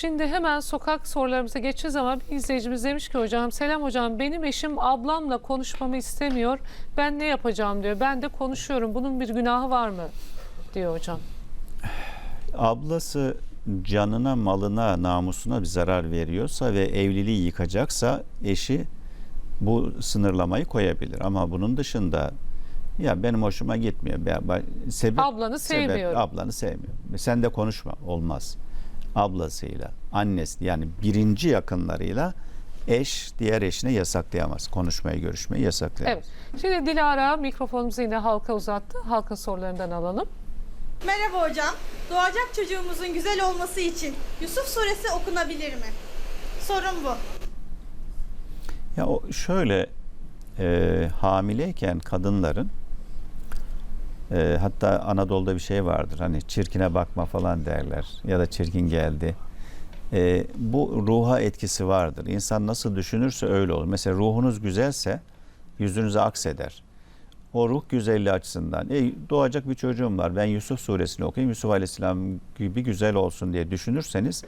Şimdi hemen sokak sorularımıza geçeceğiz ama bir izleyicimiz demiş ki hocam selam hocam benim eşim ablamla konuşmamı istemiyor. Ben ne yapacağım diyor. Ben de konuşuyorum. Bunun bir günahı var mı? diyor hocam. Ablası canına, malına, namusuna bir zarar veriyorsa ve evliliği yıkacaksa eşi bu sınırlamayı koyabilir. Ama bunun dışında ya benim hoşuma gitmiyor. Sebep, Ablanı sebep, sevmiyorum. ablanı sevmiyor. Sen de konuşma. Olmaz. Ablasıyla, annesi yani birinci yakınlarıyla eş diğer eşine yasaklayamaz. Konuşmayı, görüşmeyi yasaklayamaz. Evet. Şimdi Dilara mikrofonumuzu yine halka uzattı. Halka sorularından alalım. Merhaba hocam. Doğacak çocuğumuzun güzel olması için Yusuf suresi okunabilir mi? Sorun bu. Ya o şöyle e, hamileyken kadınların e, hatta Anadolu'da bir şey vardır hani çirkine bakma falan derler ya da çirkin geldi. E, bu ruha etkisi vardır. İnsan nasıl düşünürse öyle olur. Mesela ruhunuz güzelse yüzünüze akseder. O ruh güzelliği açısından e, doğacak bir çocuğum var ben Yusuf suresini okuyayım Yusuf Aleyhisselam gibi güzel olsun diye düşünürseniz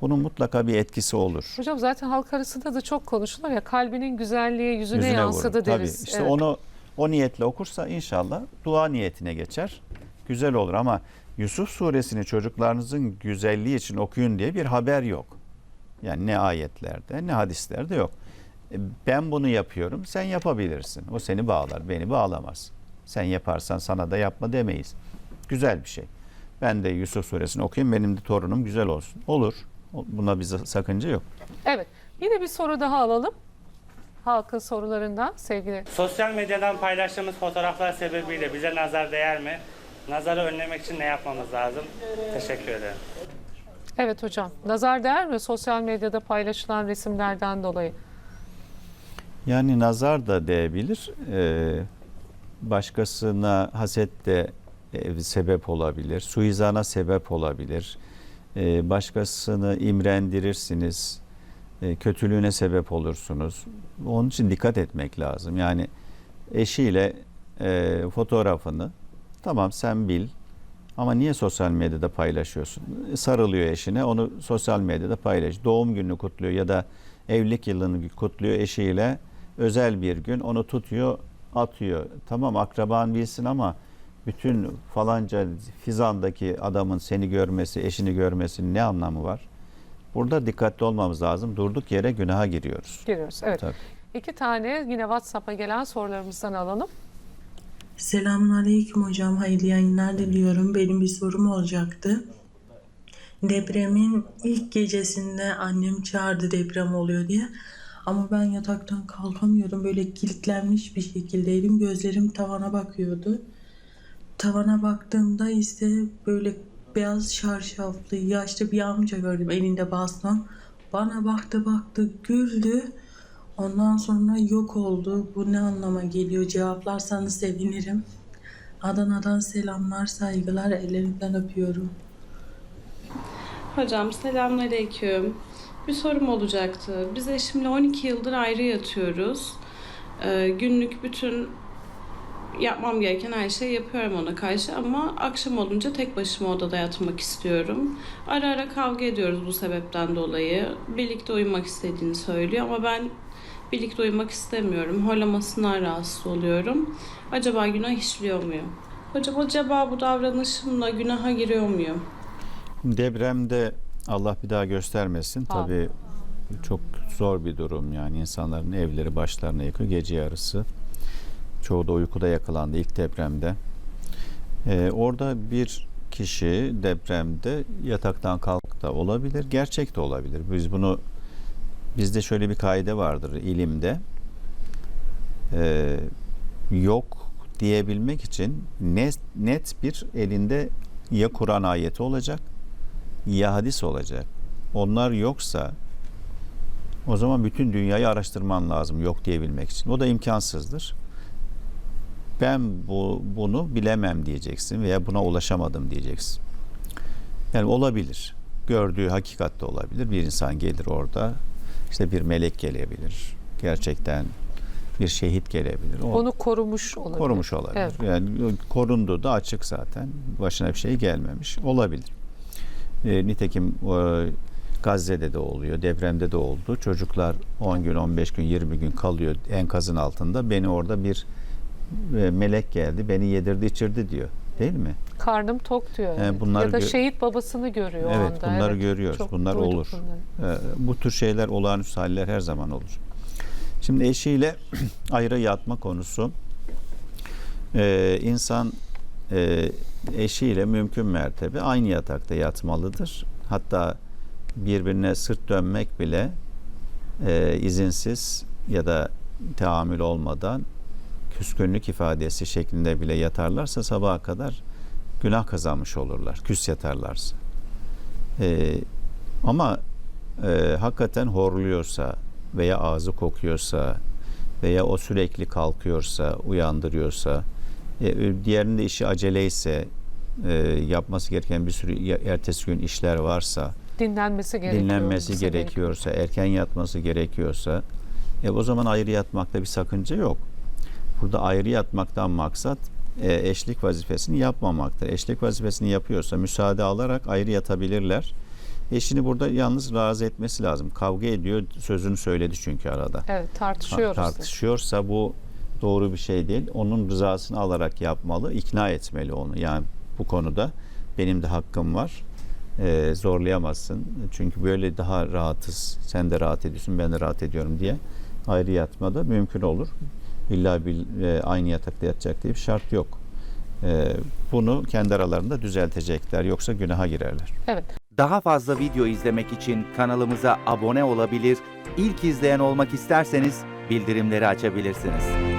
bunun mutlaka bir etkisi olur. Hocam zaten halk arasında da çok konuşulur ya kalbinin güzelliği yüzüne, yüzüne yansıdı vurur. deriz. Tabii işte Evet. onu o niyetle okursa inşallah dua niyetine geçer. Güzel olur ama Yusuf suresini çocuklarınızın güzelliği için okuyun diye bir haber yok. Yani ne ayetlerde ne hadislerde yok. E, Ben bunu yapıyorum sen yapabilirsin. O seni bağlar beni bağlamaz. Sen yaparsan sana da yapma demeyiz. Güzel bir şey. Ben de Yusuf suresini okuyayım benim de torunum güzel olsun. Olur. Buna bir sakınca yok. Evet. Yine bir soru daha alalım. Halkın sorularından sevgili. Sosyal medyadan paylaştığımız fotoğraflar sebebiyle bize nazar değer mi? Nazarı önlemek için ne yapmamız lazım? Teşekkür ederim. Evet hocam. Nazar değer mi sosyal medyada paylaşılan resimlerden dolayı? Yani nazar da değebilir. Ee, başkasına haset de e, sebep olabilir. Suizana sebep olabilir. Ee, başkasını imrendirirsiniz. Ee, kötülüğüne sebep olursunuz. Onun için dikkat etmek lazım. Yani eşiyle e, fotoğrafını tamam sen bil ama niye sosyal medyada paylaşıyorsun? Sarılıyor eşine onu sosyal medyada paylaş. Doğum gününü kutluyor ya da evlilik yılını kutluyor eşiyle özel bir gün onu tutuyor atıyor. Tamam akraban bilsin ama bütün falanca fizandaki adamın seni görmesi, eşini görmesinin ne anlamı var? Burada dikkatli olmamız lazım. Durduk yere günaha giriyoruz. Giriyoruz. Evet. Tabii. İki tane yine WhatsApp'a gelen sorularımızdan alalım. Selamünaleyküm hocam. Hayırlı yayınlar diliyorum. Benim bir sorum olacaktı. Depremin ilk gecesinde annem çağırdı deprem oluyor diye. Ama ben yataktan kalkamıyordum. Böyle kilitlenmiş bir şekildeydim. Gözlerim tavana bakıyordu. Tavana baktığımda ise böyle beyaz şarşaflı yaşlı bir amca gördüm elinde baston. Bana baktı baktı güldü. Ondan sonra yok oldu. Bu ne anlama geliyor? Cevaplarsanız sevinirim. Adana'dan selamlar, saygılar. Ellerinden öpüyorum. Hocam selamünaleyküm. Bir sorum olacaktı. Biz eşimle 12 yıldır ayrı yatıyoruz. Ee, günlük bütün yapmam gereken her şeyi yapıyorum ona karşı ama akşam olunca tek başıma odada yatmak istiyorum. Ara ara kavga ediyoruz bu sebepten dolayı. Birlikte uyumak istediğini söylüyor ama ben birlikte uyumak istemiyorum. Horlamasından rahatsız oluyorum. Acaba günah işliyor muyum? Hocam acaba bu davranışımla günaha giriyor muyum? Depremde Allah bir daha göstermesin. Amin. Tabii çok zor bir durum yani insanların evleri başlarına yıkıyor gece yarısı. Çoğu da uykuda yakalandı ilk depremde. Ee, orada bir kişi depremde yataktan kalk da olabilir, gerçek de olabilir. Biz bunu bizde şöyle bir kaide vardır ilimde. Ee, yok diyebilmek için net, net bir elinde ya Kur'an ayeti olacak ya hadis olacak. Onlar yoksa o zaman bütün dünyayı araştırman lazım yok diyebilmek için. O da imkansızdır. Ben bu bunu bilemem diyeceksin veya buna ulaşamadım diyeceksin. Yani olabilir. Gördüğü hakikatte olabilir. Bir insan gelir orada. işte bir melek gelebilir. Gerçekten bir şehit gelebilir. O- Onu korumuş olabilir. korumuş olabilir. Evet. Yani korundu da açık zaten. Başına bir şey gelmemiş. Olabilir. E, nitekim e, Gazze'de de oluyor, depremde de oldu. Çocuklar 10 gün, 15 gün, 20 gün kalıyor enkazın altında. Beni orada bir melek geldi, beni yedirdi, içirdi diyor. Değil mi? Karnım tok diyor. He, evet. bunlar ya da şehit babasını görüyor o Evet, anda. bunları görüyoruz. çok Bunlar olur. bunları. Ee, bu tür şeyler olağanüstü haller her zaman olur. Şimdi eşiyle ayrı yatma konusu Ee, insan e, eşiyle mümkün mertebe aynı yatakta yatmalıdır. Hatta birbirine sırt dönmek bile e, izinsiz ya da tahammül olmadan küskünlük ifadesi şeklinde bile yatarlarsa sabaha kadar günah kazanmış olurlar. Küs yatarlarsa. Ee, ama e, hakikaten horluyorsa veya ağzı kokuyorsa veya o sürekli kalkıyorsa, uyandırıyorsa, e, diğerinin de işi aceleyse, e, yapması gereken bir sürü ertesi gün işler varsa, Dinlenmesi gerekiyor. dinlenmesi gerekiyorsa, erken yatması gerekiyorsa, e, o zaman ayrı yatmakta bir sakınca yok. Burada ayrı yatmaktan maksat e, eşlik vazifesini yapmamaktır. Eşlik vazifesini yapıyorsa müsaade alarak ayrı yatabilirler. Eşini burada yalnız razı etmesi lazım. Kavga ediyor, sözünü söyledi çünkü arada. Evet tartışıyoruz. da. Tartışıyorsa bu doğru bir şey değil. Onun rızasını alarak yapmalı, ikna etmeli onu. Yani bu konuda benim de hakkım var. Ee, zorlayamazsın. Çünkü böyle daha rahatız. Sen de rahat ediyorsun, ben de rahat ediyorum diye ayrı yatmada mümkün olur. İlla bir, e, aynı yatakta yatacak diye bir şart yok. Ee, bunu kendi aralarında düzeltecekler. Yoksa günaha girerler. Evet. Daha fazla video izlemek için kanalımıza abone olabilir, ilk izleyen olmak isterseniz bildirimleri açabilirsiniz.